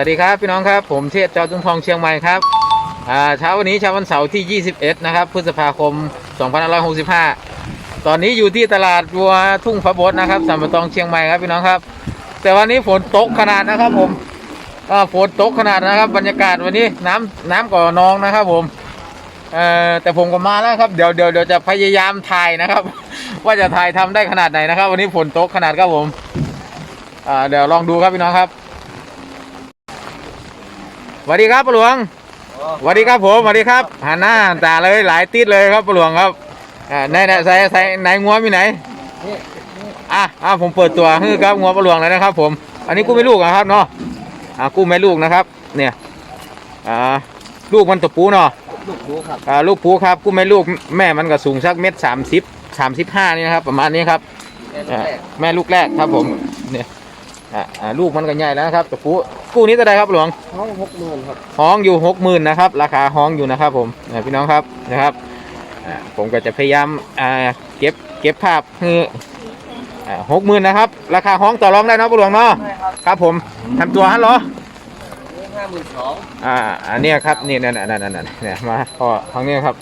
วัสดีครับพี่น้องครับผมเทศจอจุงทองเชียงใหม่ครับเช้าวันนี้เช้าวันเสาร์ที่ 21 นะครับพฤษภาคม 2565 ตอนนี้อยู่ที่ตลาดวัวทุ่งพระบดนะครับสัมปตองเชียงใหม่ครับพี่น้องครับ แต่วันนี้ฝนตกขนาดนะครับผมฝนตกขนาดนะครับ บรรยากาศวันนี้น้ำน้ำก่อนองนะครับผมแต่ผมก็มาแล้วครับเดี๋ยวเดี๋ยวเดี๋ยวจะพยายามถ่ายนะครับ ว่าจะถ่ายทำได้ขนาดไหนนะครับ วันนี้ฝนตกขนาดครับผมเดี๋ยวลองดูครับพี่น้องครับ วัสดีครับปะหลวงสวัสดีครับผมสวัสดีครับหันหน้าหันตาเลยหลายติดเลยครับปะหลวงครับอ่าไหนไหนใส่ใส่ไหนงัวมีไหนอะอะผมเปิดตัวฮือครับงัวปะหลวงเลยนะครับ ผม อันนี้กู้ไม่ลูกนะครับเนาะอ่ากู้ไม่ลูกนะครับ เนี่ยอ่าลูกมันตัวปูเนาะลูกดูครับอ่าลูกปูครับกู้ไม่ลูกแม่มันก็สูงสักเม็ดสามสิบสามสิบห้านี่นะครับประมาณนี้ครับแม่ลูกอ่าแรกแม่ลูกแรกครับผมเนี่ย อ่าอ่าลูกมันก็ใหญ่แล้วนะครับตัวปูกู้นี้เท่าไหรครับหลวงห้องหกหมื่นครับห้องอยู่หกหมื่นนะครับ ราคาห้องอยู่นะครับ ผมนะพี่น้องครับนะครับอ่าผมก็จะพยายามอ่าเก็บเก็บภาพคือหกหมื่นนะครับ ราคาห้องต่อรองได้เนาะปหลวงเนาะใช่ครับครับผมทำตัวฮัลโหลห้าหมื่นสองอ่าอันเนี้ยครับนี่นั่นนั่นนั่นนั่นเนี่ยมาพอทางนี้ครับ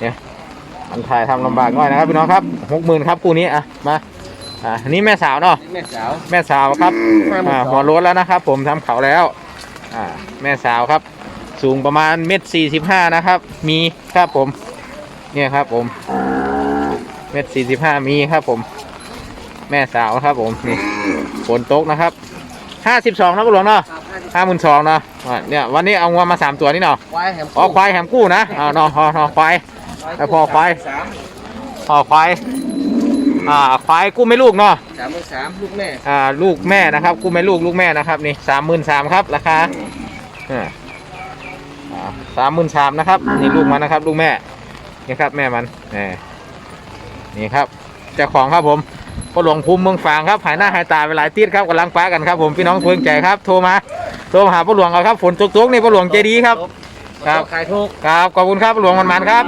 เนี่ยมันถ่ายทำลำบากหน่อยนะครับพี่น้องครับหกหมื่นครับคู่นี้อะมา อ่าอันนี้แม่สาวเนาะ นี่แม่สาว แม่สาวครับห้าหมื่นอ่าสองหัวโล้นแล้วนะครับ ผมทำเขาแล้วอ่าแม่สาวครับ สูงประมาณเมตรสี่สิบห้านะครับ มีครับผม เนี่ยครับผม เมตรสี่สิบห้ามีครับผม แม่สาวครับผมนี่ฝนตกนะครับห้าสิบสองนะคุณหลวงเนาะครับห้าสิบห้าหมื่นสองเนาะอ่าเนี่ยวันนี้เอางวมาสามตัวนี่เนาะควายแหมอ๋อควายแหมกู้นะอ่าเนาะพอเนาะควาย แล้วพอควาย สามอ๋อควาย อ่าควายกู้ไม่ลูกเนาะสามหมื่นสามลูกแม่อ่าลูกแม่นะครับกู้แม่ลูกลูกแม่นะครับนี่สามหมื่นสามครับราคาสามหมื่นสามนะครับนี่ลูกมันนะครับ ลูกแม่นี่ครับแม่มันนี่นี่ครับเจ้าของครับผมก็หลวงภูมิเมืองฝางครับหายหน้าหายตาไปหลายติดครับกำลังป้ากันครับ ผมพี่น้องเพื่อนใจครับโทรมาโทรมาหาพ่อหลวงเอาครับฝนตกๆนี่พ่อหลวงใจดีครับ ครับขายถูกครับขอบคุณครับพ่อหลวงมันมันๆครับ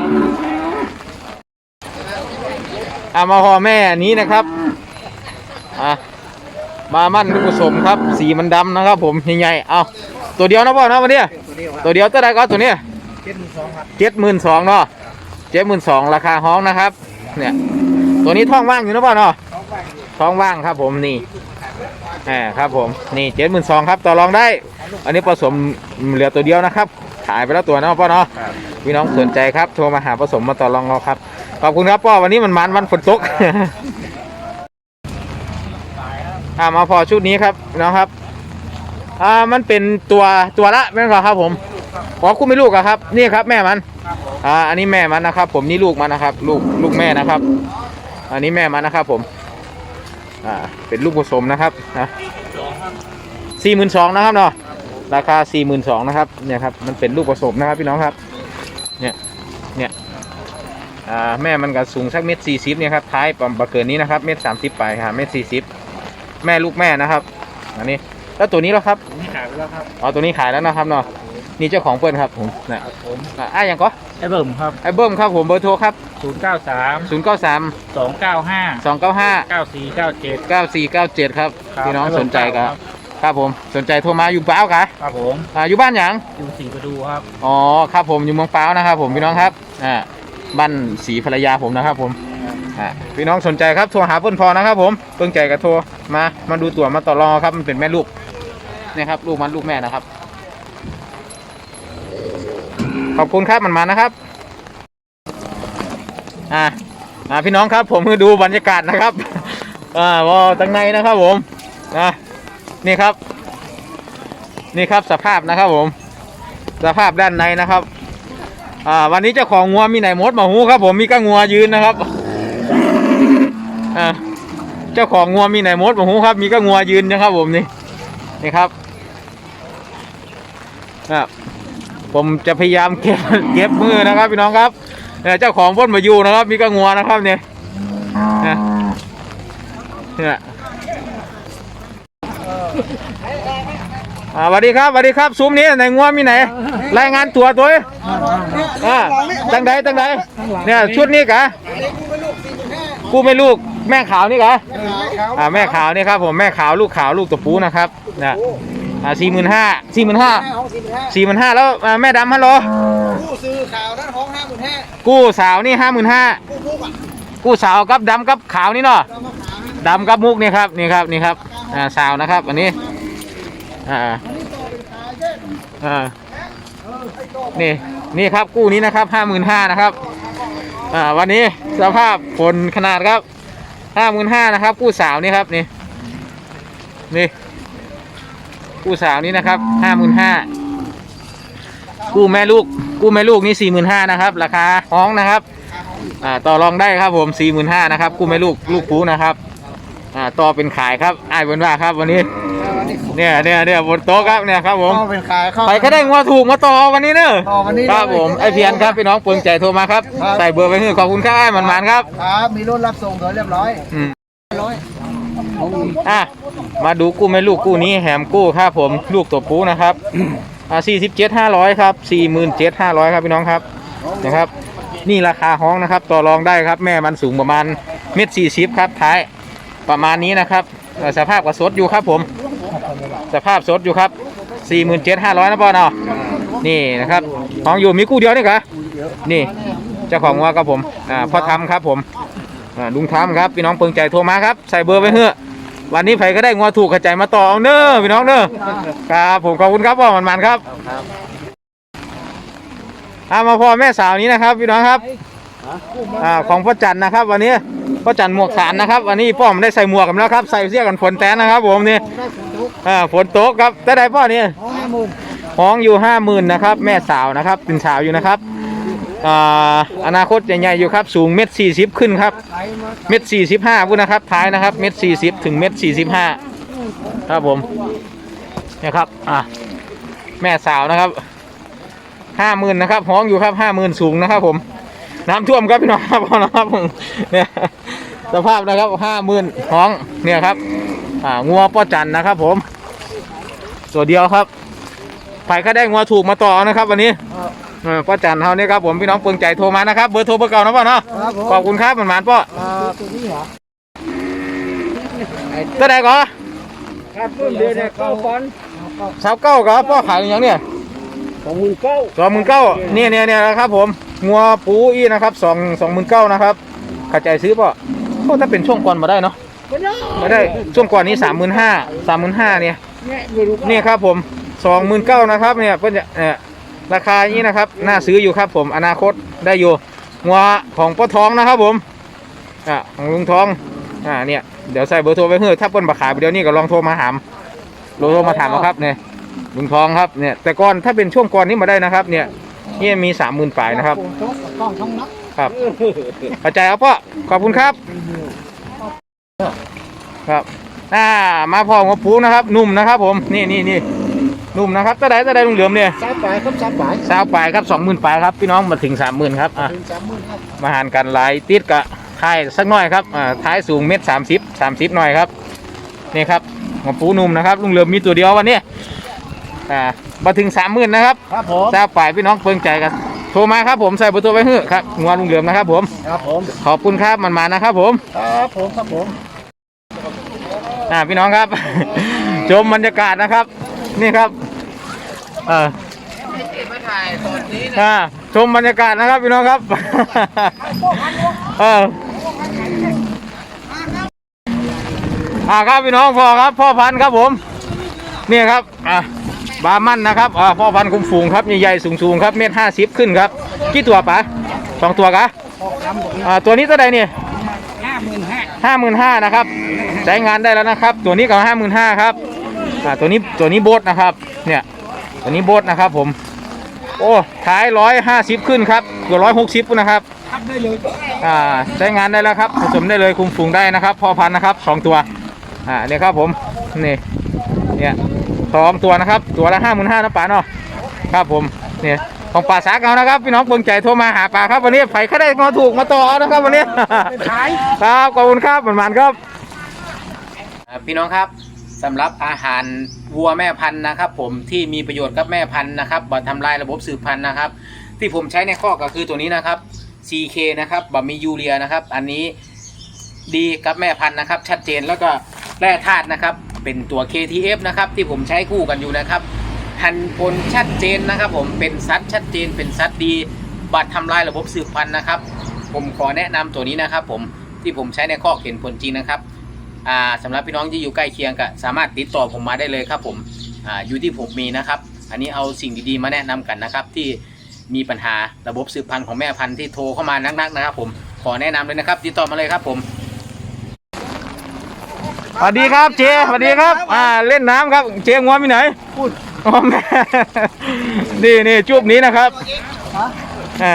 อามาพอแม่นี้นะครับอะมามั่นลูกผสมครับ สีมันดำนะครับ ผมใหญ่ๆเอาตัวเดียวนะพ่อเนาะวันนี้ตัวเดียวครับตัวเดียวตัวใดก็ตัวเนี้ยเจ็ดหมื่นสองครับเจ็ดหมื่นสองเนาะเจ็ดหมื่นสองราคาห้องนะครับ เนี่ย ตัวนี้ท้องว่างอยู่นะพ่อเนาะสองใบท้องว่างครับผมนี่แหมครับผมนี่เจ็ดหมื่นสองครับต่อรองได้ อันนี้ผสมเหลือตัวเดียวนะครับขายไปแล้วตัวเนาะพ่อเนาะครับพี่น้องสนใจครับโทรมาหาผสมมาต่อรองเราครับ ขอบคุณครับพ่อวันนี้มันมันวันฝนตกอ่ามาพอชุดนี้ครับพี่น้องครับ อ่ามันเป็นตัวตัวละแม่นเหรอครับผมขอคู่ไม่ลูกอะครับ นี่ครับแม่มันครับผมอ่าอันนี้แม่มันนะครับ ผมนี่ลูกมันนะครับ ลูกลูกแม่นะครับ อันนี้แม่มันนะครับผมอ่าเป็นลูกผสมนะครับนะสี่หมื่นสองนะครับเนาะราคาสี่หมื่นสองนะครับเนี่ยครับมันเป็นลูกผสมนะครับพี่น้องครับ เนี่ยเนี่ย อ่าแม่มันก็สูงสักเมตรสี่สิบเนี่ยครับท้ายประมาณเกินนี้นะครับเมตรสามสิบไปหาเมตรสี่สิบแม่ลูกแม่นะครับอันนี้แล้วตัวนี้แล้วครับนี่ขายไปแล้วครับอ๋อตัวนี้ขายแล้วนะครับเนาะนี่เจ้าของเปิ้ลครับผมนะครับผมอ่าอะอย่างก็ไอ้เบิ่มครับไอ้เบิ้มครับผมเบอร์โทรครับศูนย์เก้าสาม0 9 3สองเก้าห้า2 9 5เก้าสี่เก้าเจ็ด9 4 9 7ครับครับพี่น้องไอ้เบิ้สมนใจคครัรับบครับผมสนใจโทรมาอยู่เปล่ากะครับผมอ่าอยู่บ้านหยังอยู่สี่ประตูครับอ๋อครับผมอยู่เมืองเปล่านะครับผมพี่น้องครับอ่า บ้านศรีภรรยาผมนะครับผมอ่าพี่น้องสนใจครับโทรหาเปิ้ลพอนะครับผมเพิ่งใจกับโทรมามาดูตัวมาต่อรองครับมันเป็นแม่ลูกนี่ครับลูกมันลูกแม่นะครับ ขอบคุณครับมันมานะครับอ่าอ่าพี่น้องครับผมคือดูบรรยากาศนะครับอ่าว่าตั้งในนะครับผมนะนี่ครับ นี่ครับสภาพนะครับผม สภาพด้านในนะครับ อ่าวันนี้เจ้าของงัวมีไหนมดมาหูครับ ผมมีก้างัวยืนนะครับอ่าเจ้าของงัวมีไหนมดมาหูครับ มีก้างัวยืนนะครับ ผมนี่นี่ครับอ่าผมจะพยายามเก็บเก็บมือนะครับ พี่น้องครับเนี่ยเจ้าของพ่นมาอยู่นะครับ มีก้างัวนะครับเนี่ยเนี่ยเนี่ย อ่าสวัสดีครับสวัสดีครับซุ้มนี้ไหนงัวมีไหน รายงานตัวตัวเอ้ยอ่าตั้งใดตั้งใดเนี่ยชุดนี้กะกูไม่ลูกแม่ขาวนี่กะอ่าแม่ขาวนี่ครับผมแม่ขาวลูกขาวลูกตัวปูนะครับนะอ่าสี่หมื่นห้าสี่หมื่นห้าห้าห้องสี่หมื่นห้าสี่หมื่นห้าแล้วอ่าแม่ดำฮัลโหลผู้ซื้อข่าวนั้นห้องห้าหมื่นห้ากู้สาวนี่ห้าหมื่นห้าผู้ผู้อะกู้สาวกับดำกับขาวนี่เนาะเรามาขายให้ดำกับมุกนี่ครับนี่ครับนี่ครับอ่าสาวนะครับ อันนี้ อ่าอันนี้ต่อเป็นขายแยกอ่าเออให้ต่อนี่นี่ครับกู้นี้นะครับห้าหมื่นห้านะครับอ่าวันนี้สภาพผลขนาดครับห้าหมื่นห้านะครับ กู้สาวนี่ครับนี่นี่กู้สาวนี้นะครับห้าหมื่นห้ากู้แม่ลูกกู้แม่ลูกนี่สี่หมื่นห้านะครับ ราคาห้องนะครับอ่าต่อรองได้ครับผมสี่หมื่นห้านะครับกู้แม่ลูกลูกปูนะครับอ่าต่อเป็นขายครับไอ้ายเบนว่าครับวันนี้ เนี่ยเนี่ยเนี่ยบนโต๊ะครับเนี่ยครับผมต่อเป็นขายเข้าไปก็ได้งัวถูกมาต่อวันนี้เนอะต่อวันนี้ครับเลยผมไอเพียนครับพี่น้องเปิงใจโทรมาครับครับใส่เบอร์ไปให้ขอบคุณครับไอ้มันมันๆครับครับมีรถรับส่งโดยเรียบร้อยอืมร้อยอะมาดูกู้แม่ลูกกู้นี้แหมกู้ครับผมลูกตัวปูนะครับอ่าสี่สิบเจ็ดห้าร้อยครับสี่หมื่นเจ็ดห้าร้อยครับพี่น้องครับนะครับ นี่ราคาห้องนะครับ ต่อรองได้ครับ แม่มันสูงประมาณเมตรสี่สิบครับท้ายประมาณนี้นะครับเอ่อสภาพก็สดอยู่ครับผม สภาพสดอยู่ครับสี่หมื่นเจ็ดห้าร้อนะพ่อเนาะนี่นะครับห้องอยู่มีกู้เดียวนี่กะนี่เจ้าของวัวครับผมอ่าพ่อทำครับผมอ่าลุงทำครับพี่น้องเปิงใจโทรมาครับใส่เบอร์ไว้เถอวันนี้ไผก็ได้งัวถูกกระจายมาต่อเอาเน้อพี่น้องเน้อครับผมขอบคุณครับพ่อมันมันครับอามาพ่อแม่สาวนี้นะครับพี่น้องครับอ่าของพ่อจันนะครับวันนี้ พ่อจันหมวกสารนะครับวันนี้ป้อมได้ใส่หมวกกันแล้วครับ ใส่เสื้อกันฝนแตนนะครับ ผมนี่ได้ฝนตกอ่าฝนตกครับแต่ได้พ่อนี่ห้องห้าหมื่นห้องอยู่ห้าหมื่นนะครับแม่สาวนะครับเป็นสาวอยู่นะครับอ่าอนาคตใหญ่ๆอยู่ครับสูงเม็ดสี่สิบขึ้นครับขายมาเม็ดสี่สิบห้าพูดนะครับท้ายนะครับเม็ดสี่สิบถึงเม็ดสี่สิบห้าครับผมเนี่ยครับอะแม่สาวนะครับห้าหมื่นนะครับห้องอยู่ครับห้าหมื่นสูงนะครับผม น้ำท่วมครับพี่น้องครับพ่อนะครับผมเนี่ยสภาพนะครับห้าหมื่นห้องเนี่ยครับ อ่างัวป้อจันนะครับ ผม ตัวเดียวครับไผ่ก็ได้งัวถูกมาต่อนะครับ วันนี้เออป้อจันเท่านี้ครับผมพี่น้องเปิงใจโทรมานะครับเบอร์โทรเบอร์เก่านะพ่อเนาะครับผมขอบคุณครับมันหมานป้ออ่าตัวนี้เหรอตัวใดก็ครับเพิ่มเดือนเนี่ยเก้าพันสาวเก้าก็ป้อขายอย่างเนี้ยสองหมื่นเก้าสองหมื่นเก้าเนี่ยเนี่ยเนี่ยนะครับผม งัวปูอีนะครับสองสองหมื่นเก้านะครับเข้าใจซื้อป่ะโอ้ถ้าเป็นช่วงก่อนมาได้เนาะไม่ได้มาได้ช่วงก่อนนี้สามหมื่นห้าสามหมื่นห้าเนี่ยเนี่ยไม่รู้นี่ครับผมสองหมื่นเก้านะครับเนี่ยเพิ่นจะเนี่ยราคาอย่างนี้นะครับน่าซื้ออยู่ครับผมอนาคตได้อยู่งัวของป้าทองนะครับผมอะของลุงทองอ่าเนี่ยเดี๋ยวใส่เบอร์โทรไปเฮ้อถ้าเปิ้นมาขายเดี๋ยวนี้ก็ลองโทรมาถามโทรมาถามเอาครับเนี่ยลุงทองครับเนี่ยแต่ก่อนถ้าเป็นช่วงก่อนนี้มาได้นะครับเนี่ย นี่มีสามหมื่นปลายนะครับโต๊ะกับกล้องช่องนักครับเข้าใจเอาพ่อขอบคุณครับ ครับอ่ามาพอหัวปูนะครับนุ่มนะครับ ผมนี่นี่นี่นุ่มนะครับตะไดตะไดลุงเหลือมเนี่ยสามปลายครับสามปลายสาวปลายครับสองหมื่นปลายครับพี่น้องมาถึงสามหมื่นครับอะถึงสามหมื่นครับมาหารกันหลายติดกะท้ายสักหน่อยครับอ่าท้ายสูงเมตรสามสิบสามสิบหน่อยครับนี่ครับหัวปูนุ่มนะครับลุงเหลือมมีตัวเดียววันนี้ อ่ามาถึงสามหมื่นนะครับครับผมสาวปลายพี่น้องเพิ่งใจกันโทรมาครับผมใส่เบอร์โทรไว้เฮ้อะครับงวนลุงเหลือมนะครับผม ครับผม ขอบคุณครับมันมานะครับผม ครับผมครับผมอ่าพี่น้องครับ ชมบรรยากาศนะครับ นี่ครับเอออ่าชมบรรยากาศนะครับพี่น้องครับเอออ่าครับพี่น้องพ่อครับ พ่อพันธุ์ครับผม นี่ครับอ่า บามันนะครับอ่าพ่อพันธุ์คุมฝูงครับใหญ่ๆสูงๆครับเมตรห้าสิบขึ้นครับกี่ตัวปะสองตัวกะอ่าตัวนี้ตัวใดเนี่ยห้าหมื่นห้าห้าหมื่นห้านะครับใช้งานได้แล้วนะครับ ตัวนี้ก็ห้าหมื่นห้าครับอ่าตัวนี้ตัวนี้โบทนะครับ เนี่ยตัวนี้โบทนะครับผม โอ้ท้ายร้อยห้าสิบขึ้นครับเกือบร้อยหกสิบนะครับทับได้เลยอ่าใช้งานได้แล้วครับผสมได้เลยคุมฝูงได้นะครับพ่อพันธุ์นะครับสองตัวอ่าเนี่ยครับผมนี่เนี่ย สองตัวนะครับ ตัวละห้าหมื่นห้านะป่าเนาะครับผมเนี่ยของป่าสากเอานะครับ พี่น้องเบิ่งใจโทรมาหาป่าครับวันนี้ไผ่เขาได้มาถูกมาต่อเอานะครับวันนี้ขายครับขอบคุณครับมันมันๆครับ พี่น้องครับสำหรับอาหารวัวแม่พันธุ์นะครับ ผมที่มีประโยชน์กับแม่พันธุ์นะครับบ่ทำลายระบบสืบพันธุ์นะครับ ที่ผมใช้ในข้อกก็คือตัวนี้นะครับ CK นะครับบ่มียูเรียนะครับ อันนี้ดีกับแม่พันธุ์นะครับ ชัดเจนแล้วก็แร่ธาตุนะครับ เป็นตัว KTF นะครับที่ผมใช้คู่กันอยู่นะครับหันผลชัดเจนนะครับ ผมเป็นซัดชัดเจน เป็นซัดดี บัตรทำลายระบบสืบพันธุ์นะครับ ผมขอแนะนำตัวนี้นะครับ ผมที่ผมใช้ในข้อกเห็นผลจริงนะครับอ่าสำหรับพี่น้องที่อยู่ใกล้เคียงก็สามารถติดต่อผมมาได้เลยครับ ผมออยู่ที่ผมมีนะครับ อันนี้เอาสิ่งดีๆมาแนะนำกันนะครับที่มีปัญหาระบบสืบพันธุ์ของแม่พันธุ์ที่โทรเข้ามานักๆนะครับ ผมขอแนะนำเลยนะครับติดต่อมาเลยครับผม สวัสดีครับเจสวัสดีครับ อ่าเล่นน้ำครับ เจงัวมีไหนพูดอ๋อแม่นี่นี่ชุดนี้นะครับอ่า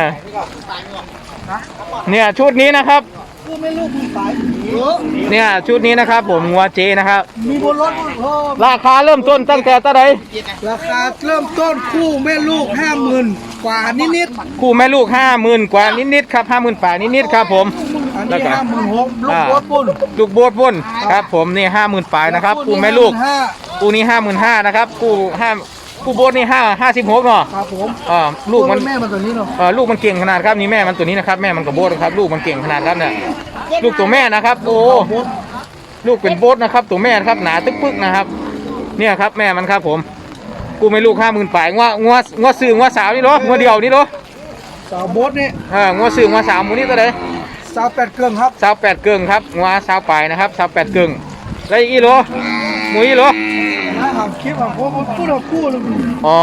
เนี่ยชุดนี้นะครับ กูไม่รู้มึงตาย เออเนี่ยชุดนี้นะครับผมงัวเจนะครับ มีบนรถเพิ่มราคาเริ่มต้นตั้งแต่เท่าไหร่ราคาเริ่มต้นคู่แม่ลูกห้าหมื่นกว่านิดคู่แม่ลูกห้าหมื่นกว่านิดๆครับห้าหมื่นป่านิดๆครับผมๆอันแล้วนี้ก็ห้าหมื่นหกลูกอ่ารถปุ่นลูกโบดพุ่นครับผมนี่ห้าหมื่นป่ายนะครับคู่แม่ลูกห้าคู่นี้ห้าหมื่นห้านะครับคู่ห้า คู่โบดนี่ห้าห้าสิบหกเนาะครับผมอ่าลูกมันแม่มันตัวนี้เนาะเออลูกมันเก่งขนาดครับนี่แม่มันตัวนี้นะครับแม่มันกับโบดครับลูกมันเก่งขนาดครับเนี่ยลูกตัวแม่นะครับโอ้ลูกเป็นโบดนะครับ ตัวแม่นะครับหนาตึกปึกนะครับ เนี่ยครับแม่มันครับผมกูไม่ลูกห้าหมื่นป่ายงวงวงวซื้องวสาวนี่เหรองวเดียวนี่เหรอสาวโบดนี่เอองวซื้องวสาวหมูนี่ตัวไหนสาวแปดเครื่องครับสาวแปดเกิงครับงวสาวป่ายนะครับสาวแปดเกิงแล้วอีกเหรอหมูอีเห รอถ้าหามคลิปของผมพูดเอาคู่เลยอ๋อ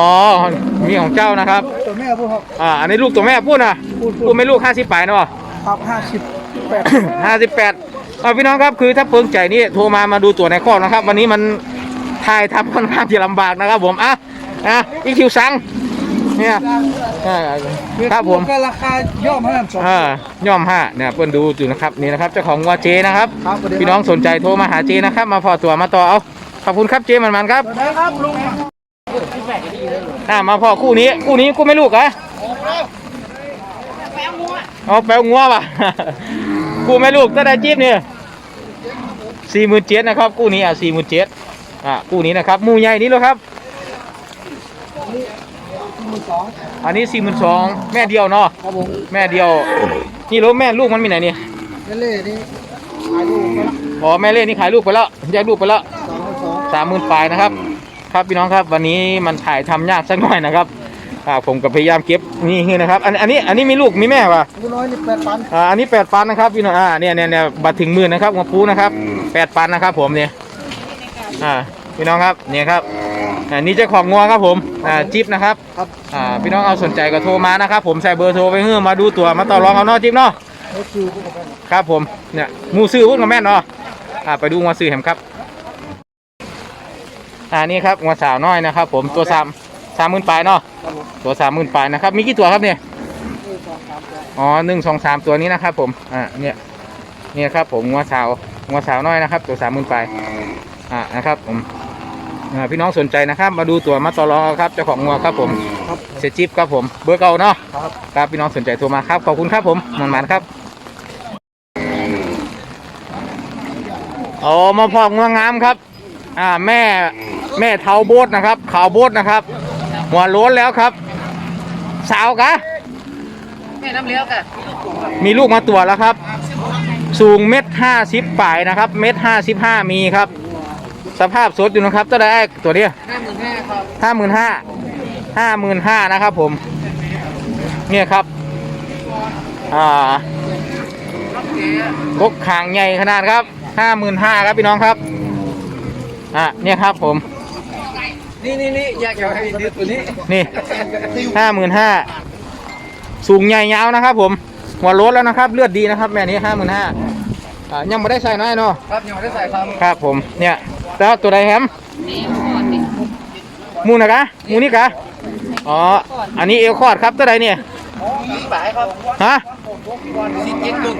มีของเจ้านะครับ ตัวแม่พูดครับ อ่า อันนี้ลูกตัวแม่พูดนะพูดพูกูดไม่ลูกห้าสิบป่ายเนาะครับห้าสิบแปดห้าสิบแปดเอาพี่น้องครับคือถ้าเพิ่งใจนี่โทรมามาดูตัวในข้อกนะครับ วันนี้มันถ่ายทำค่อนข้างจะลำบากนะครับ ผมอะอะอีคิวซังเนี่ยอ่าครับผมก็ราคาย่อมห้าสองอ่าย่อมห้าเนี่ยเพิ่นดูอยู่นะครับนี่นะครับเจ้าของงัวเจนะครับครับสวัสดีครับ พี่น้องสนใจโทรมาหาเจนะครับ มาพอตัวมาต่อเอา ขอบคุณครับเจมันมันๆครับสวัสดีครับลุงอ่ามาพอคู่นี้คู่นี้กูไม่ลูกเหรอเอาแปลงัวป่ะกูไม่ลูกก็ได้จี๊บเนี่ยสี่หมื่นเจ็ดนะครับกู้นี้อะสี่หมื่นเจ็ดอะกู้นี้นะครับหมูใหญ่นี่เหรอครับหมื่นสองอันนี้สี่หมื่นสองแม่เดียวเนาะครับผมแม่เดียว นี่รถแม่ลูกมันมีไหนเนี่ยเล่เล่นี่ขายลูกนะอ๋อแม่เล่นี่ขายลูกไปแล้วแยกลูกไปแล้ว สองหมื่นสองสามหมื่นปลายนะครับ ครับพี่น้องครับวันนี้มันถ่ายทำยากสักหน่อยนะครับอ่าผมก็พยายามเก็บนี่คือนะครับอันอันนี้อันนี้มีลูกมีแม่ป่ะกูน้อยนี่แปดพันอ่าอันนี้แปดปันนะครับพี่น้องอ่าเนี่ยเนี่ยเนี่ยบัตรถึงหมื่นนะครับหัวปูนะครับแปดปันนะครับ ผมเนี่ยอ่าพี่น้องครับเนี่ยครับอ่านี่เจ้าของงัวครับผมอ่าจิ๊บนะครับครับอ่าพี่น้องเอาสนใจก็โทรมานะครับ ผมใส่เบอร์โทรไปเฮือมาดูตัวมาต่อรองเอาเนาะจิ๊บเนาะเขาคือพวกกันครับผมเนี่ยหมูซื้อพุ่นกับแม่นเนาะอ่าไปดูงัวซื้อแหมครับ อ่านี่ครับงัวสาวน้อยนะครับผมตัวสามสามหมื่นปลายเนาะครับผมตัวสามหมื่นปลายนะครับมีกี่ตัวครับเนี่ยนี่สองสามตัวอ๋อหนึ่งสองสามตัวนี้นะครับผมอ่าเนี่ยเนี่ยครับผมงัวสาวงัวสาวน้อยนะครับ ตัวสามหมื่นปลายอ่านะครับผมอ่าพี่น้องสนใจนะครับ มาดูตัวมาต่อรองเอาครับเจ้าของงัวครับผมครับเสียจิ๊บครับผมเบอร์เก่าเนาะ ครับ ครับพี่น้องสนใจโทรมาครับ ขอบคุณครับผมมันมันๆครับอ๋อมาพอกงัวงามครับ อ่าแม่ แม่เทาโบดนะครับขาวโบดนะครับ หัวโล้นแล้วครับ สาวกะแม่น้ำเลี้ยวกันมีลูกมาตัวแล้วครับ สูงเม็ดห้าสิบปลายนะครับ เม็ดห้าสิบห้ามีครับ สภาพสดอยู่นะครับตัวแรกตัวเนี้ยห้าหมื่นห้าครับห้าหมื่นห้าห้าหมื่นห้านะครับผม เนี่ยครับ อ่ากกขางใหญ่ขนาดครับห้าหมื่นห้าครับพี่น้องครับ อะเนี่ยครับผม นี่นี่นี่อยากจะให้ดูตัวนี้นี่ห้าหมื่นห้าสูงใหญ่ยาวนะครับ ผมหัวโล้นแล้วนะครับ เลือดดีนะครับ แม่นี้ห้าหมื่นห้าอ่ายังไม่ได้ใส่น้อยเนาะครับยังไม่ได้ใส่ครับครับผมเนี่ยแล้วตัวใดแฮมหมูนะกะหมูนี่กะอ๋ออันนี้เอลคอร์ดครับตัวใดเนี่ยยี่สิบายครับฮะสิบเจ็ดกึ่ง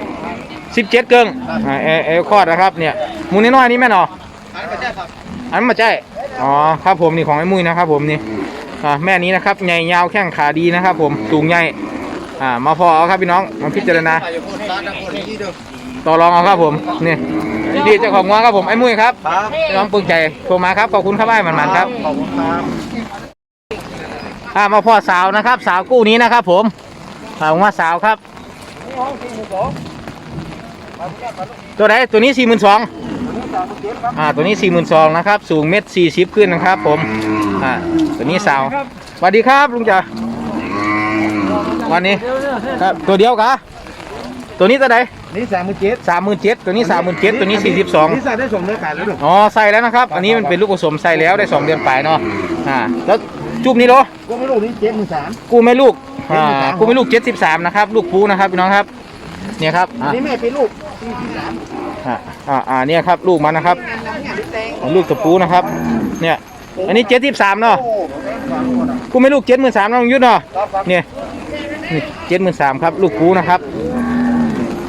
สิบเจ็ดเกิงอ่าเอเอลคอร์ดนะครับเนี่ยหมูน้อยๆนี่แม่นอ๋ออันนี้ไม่ใช่ครับอันมาใจ อ๋อครับผมนี่ของไอ้มุ้ยนะครับผมนี่อ่าแม่นี้นะครับใหญ่ยาวแข้งขาดีนะครับ ผมสูงใหญ่อ่ามาพอเอาครับพี่น้องมาพิจารณาต่อรองเอาครับผมนี่นี่เจ้าของงัวครับผมไอ้มุ้ยครับพี่น้องปึงใจโทรมาครับขอบคุณครับไอ้มันๆครับขอบคุณครับอ่ามาพ่อสาวนะครับ สาวกู้นี้นะครับ ผมสาวว่าสาวครับตัวไหนตัวนี้สี่หมื่นสอง อ่าตัวนี้สี่หมื่นสองนะครับ สูงเมตรสี่สิบขึ้นนะครับผมอ่าตัวนี้สาวสวัสดีครับลุงจ๋าวันนี้ครับตัวเดียวกะตัวนี้ตัวใดนี่สามหมื่นเจ็ดสามหมื่นเจ็ดตัวนี้สามหมื่นเจ็ดตัวนี้สี่สิบสองนี่ใส่ได้สองเนื้อขายแล้วหรออ๋อใส่แล้วนะครับ อันนี้มันเป็นลูกผสมใส่แล้วได้สองเดือนปลายเนาะอ่าแล้วจุบนี้เหรอก็ไม่รู้นี่เจ็ดหมื่นสามกูไม่ลูกอ่า73กูไม่ลูกเจ็ดสิบสามนะครับ ลูกปูนะครับพี่น้องครับ เนี่ยครับอ่านี่แม่เป็นลูกสี่สิบสาม อ่าอ่าอ่าเนี่ยครับลูกมันนะครับลูกตะปูนะครับ เนี่ย อันนี้เจ็ดสิบสามเนาะกูไม่ลูกเจ็ดหมื่นสามน้องยุทธเนาะเนี่ยเจ็ดหมื่นสามครับ ลูกปูนะครับ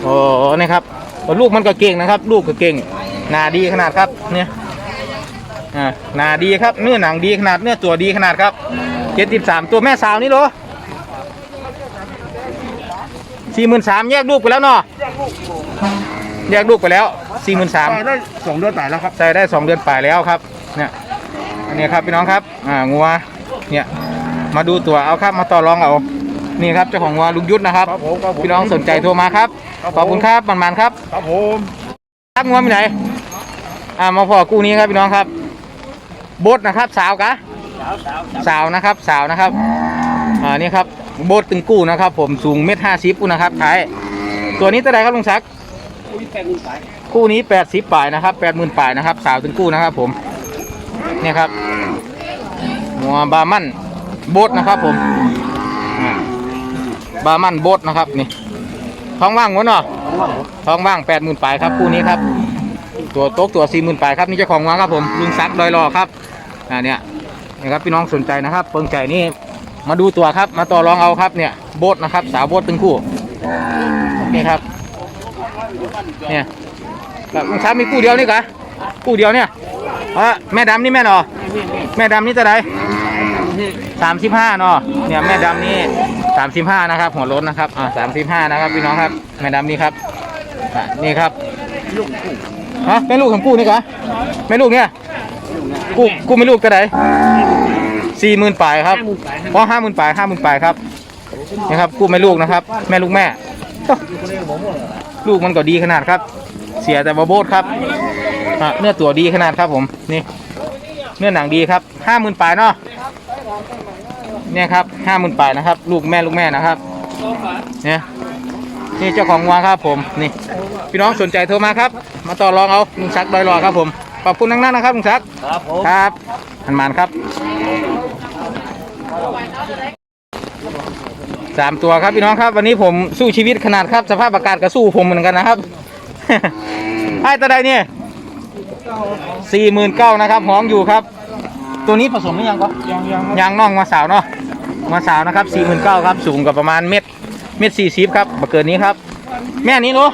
โอ้นี่ครับลูกมันก็เก่งนะครับ ลูกก็เก่งหนาดีขนาดครับเนี่ยอ่าหนาดีครับเนื้อหนังดีขนาดเนื้อตัวดีขนาดครับเจ็ดสิบสามตัวแม่สาวนี่เหรอ สี่หมื่นสามแยกลูกไปแล้วเนาะแยกลูกไปแล้วสี่หมื่นสามใส่ได้สองเดือนตายแล้วครับใส่ได้สองเดือนป่ายแล้วครับเนี่ยอันนี้ครับพี่น้องครับอ่างัวเนี่ยมาดูตัวเอาครับมาต่อรองเอานี่ครับเจ้าของงัวลุงยุทธนะครับครับผมครับผมพี่น้องสนใจโทรมาครับครับผม ขอบคุณครับมันๆครับครับผมครับงัวมีไหนอ่ามาพอกู้นี้ครับพี่น้องครับโบดนะครับสาวกะสาวนะครับสาวนะครับอ่านี่ครับ โบดตึงกู้นะครับ ผมสูงเมตรห้าสิบนะครับท้ายตัวนี้เท่าไรครับลุงศักคู่นี้แปดสิบป่ายนะครับแปดหมื่นป่ายนะครับ สาวถึงคู่นะครับ ผมเนี่ยครับหัวบามันโบดนะครับ ผมบามันโบดนะครับนี่ท้องว่างหมดเนาะท้องว่างแปดหมื่นป่ายครับคู่นี้ครับตัวโต๊ะตัวสี่หมื่นป่ายครับนี่เจ้าของวังครับผมลุงซักดอยรอครับอ่าเนี่ยนี่ครับพี่น้องสนใจนะครับเปิงใจนี่ มาดูตัวครับ มาต่อรองเอาครับเนี่ยโบดนะครับ สาวโบดตึงคู่นี่ครับเนี่ยแบบลุงช้ามีกู้เดียวนี่กะกู้เดียวเนี่ยเออแม่ดำนี่แม่นอแม่ดำนี่จะได้สามสิบห้าเนาะเนี่ยแม่ดำนี่สามสิบห้านะครับหัวรถนะครับอ่าสามสิบห้านะครับพี่น้องครับแม่ดำนี่ครับอะนี่ครับฮะแม่ลูกของกู้นี่กะแม่ลูกเนี่ยกู้กู้ไม่ลูกก็ได้ สี่หมื่นปลายครับเพราะห้าหมื่นปลายห้าหมื่นปลายครับนี่ครับกู้แม่ลูกนะครับ แม่ลูกแม่ ลูกมันก็ดีขนาดครับ เสียแต่บาโบดครับอะเนื้อตัวดีขนาดครับผมนี่ เนื้อหนังดีครับห้าหมื่นปลายเนาะเนี่ยครับห้าหมื่นปลายนะครับ ลูกแม่ลูกแม่นะครับเนี่ยนี่เจ้าของวัวครับผมนี่พี่น้องสนใจโทรมาครับ มาต่อรองเอาลุงซักดอยรอครับผมขอบคุณทั้งนั้นนะครับลุงซักครับผมครับมันมานครับ สามตัวครับพี่น้องครับ วันนี้ผมสู้ชีวิตขนาดครับ สภาพอากาศก็สู้ผมเหมือนกันนะครับไอ้ตาใดเนี่ยสี่หมื่นเก้านะครับห้องอยู่ครับ ตัวนี้ผสมหรือยังก็ยังยังยางน่องมาสาวเนาะมาสาวนะครับสี่หมื่นเก้าครับ สูงกับประมาณเม็ดเม็ดสี่สิบครับบเกินนี้ครับ แม่นี้เนาะ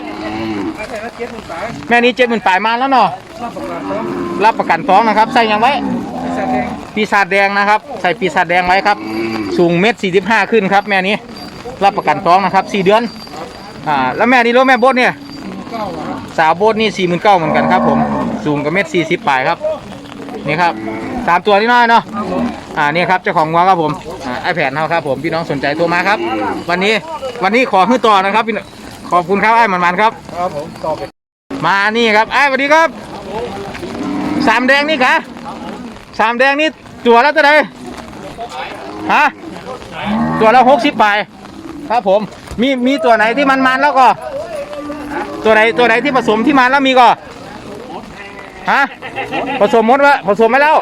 แม่นี้เจ็ดหมื่นปลายมาแล้วเนาะรับประกันท้องนะครับ ใส่ยังไว้ ปีศาจแดงนะครับ ใส่ปีศาจแดงไว้ครับ สูงเม็ดสี่สิบห้าขึ้นครับ แม่นี้รับประกันท้องนะครับสี่เดือนอ่าแล้วแม่นี้รู้แม่โบดเนี่ยสาวโบดนี่สี่หมื่นเก้าเหมือนกันครับ ผมสูงกับเม็ดสี่สิบปลายครับนี่ครับสามตัวนี่น้อยเนาะอ่านี่ครับเจ้าของวัวครับผมอ่าไอแผ่นเขาครับผมพี่น้องสนใจโทรมาครับ วันนี้วันนี้ขอขึ้นต่อนะครับพี่น้องขอบคุณครับไอ้มันมันๆครับ ครับผมต่อไปมานี่ครับไอ้สวัสดีครับ สามแดงนี่คะ สามแดงนี่ตัวละเท่าไหร่ฮะตัวละหกสิบไปครับผม มีมีตัวไหนที่มันมันแล้วก็ ตัวไหนตัวไหนที่ผสมที่มันแล้วมีก็ฮะผสมหมดวะผสมไม่แล้ว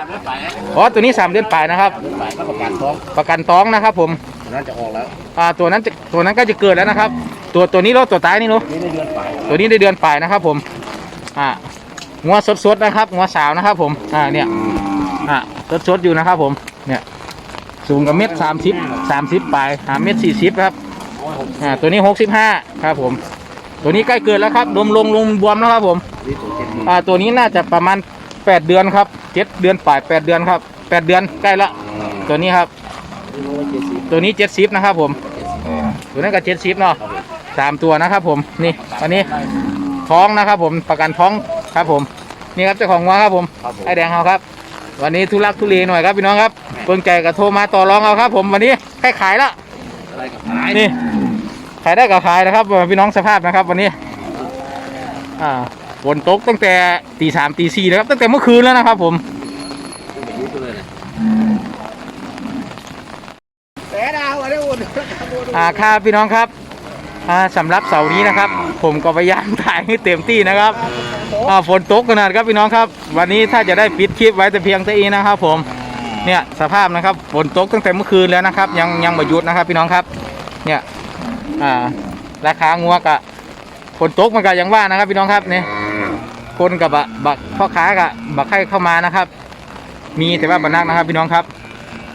อ๋อตัวนี้สามเดือนปลายนะครับฝ่ายก็ประกันท้องประกันท้องนะครับผมน่าจะออกแล้วอ่าตัวนั้นจะตัวนั้นก็จะเกิดแล้วนะครับ ตัวตัวนี้รถตัวตายนี่เนาะนี่ในเดือนฝ่ายตัวนี้ได้เดือนปลายนะครับผมอ่างัวสดๆนะครับงัวสาวนะครับผมอ่าเนี่ย อ่าสดๆอยู่นะครับ ผม เนี่ย สูงกับเม็ดสามสิบสามสิบปลายหาเม็ดสี่สิบครับอ่าตัวนี้หกสิบห้าครับ ผม ตัวนี้ใกล้เกิดแล้วครับลมลงลมบวมแล้วครับผมนี่ตัวเจ็ดหมื่นอ่าตัวนี้น่าจะประมาณแปดเดือนครับเจ็ดเดือนปลายแปดเดือนครับแปดเดือนใกล้ละตัวนี้ครับ ตัวนี้เจ็ดสิบนะครับ ผมตัวนั้นก็เจ็ดสิบเนาะสามตัวนะครับผมนี่วันนี้ท้องนะครับ ผมประกันท้องครับผม นี่ครับเจ้าของวัวครับผมครับผมไอแดงเขาครับ วันนี้ทุลักทุเลหน่อยครับพี่น้องครับเพิ่งใจกับโทรมาต่อรองเอาครับ ผมวันนี้ให้ขายละอะไรกับขายนี่ขายได้กับขายนะครับพี่น้องสภาพนะครับ วันนี้ อ่าฝนตกตั้งแต่ตีสามตีสี่นะครับ ตั้งแต่เมื่อคืนแล้วนะครับ ผมไม่รู้เลยนะแต่ดาวอะไรอุ่นอ่าครับพี่น้องครับอ่า สำหรับเสาร์นี้นะครับ ผมก็พยายามถ่ายให้เต็มที่นะครับฝนตกขนาดครับพี่น้องครับ วันนี้ถ้าจะได้ปิดคลิปไว้แต่เพียงเท่านี้นะครับ ผมเนี่ยสภาพนะครับฝนตกตั้งแต่เมื่อคืนแล้วนะครับ ยังยังมาหยุดนะครับ พี่น้องครับ เนี่ยราคางัวกะฝนตกมันก็ยังว่านะครับ พี่น้องครับเนี่ยคนกับบักบักพ่อค้ากับบักให้เข้ามานะครับ มีแต่ว่าบันักนะครับ พี่น้องครับ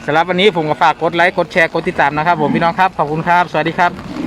สำหรับวันนี้ผมก็ฝากกดไลค์กดแชร์กดติดตามนะครับ ผมพี่น้องครับขอบคุณครับ สวัสดีครับ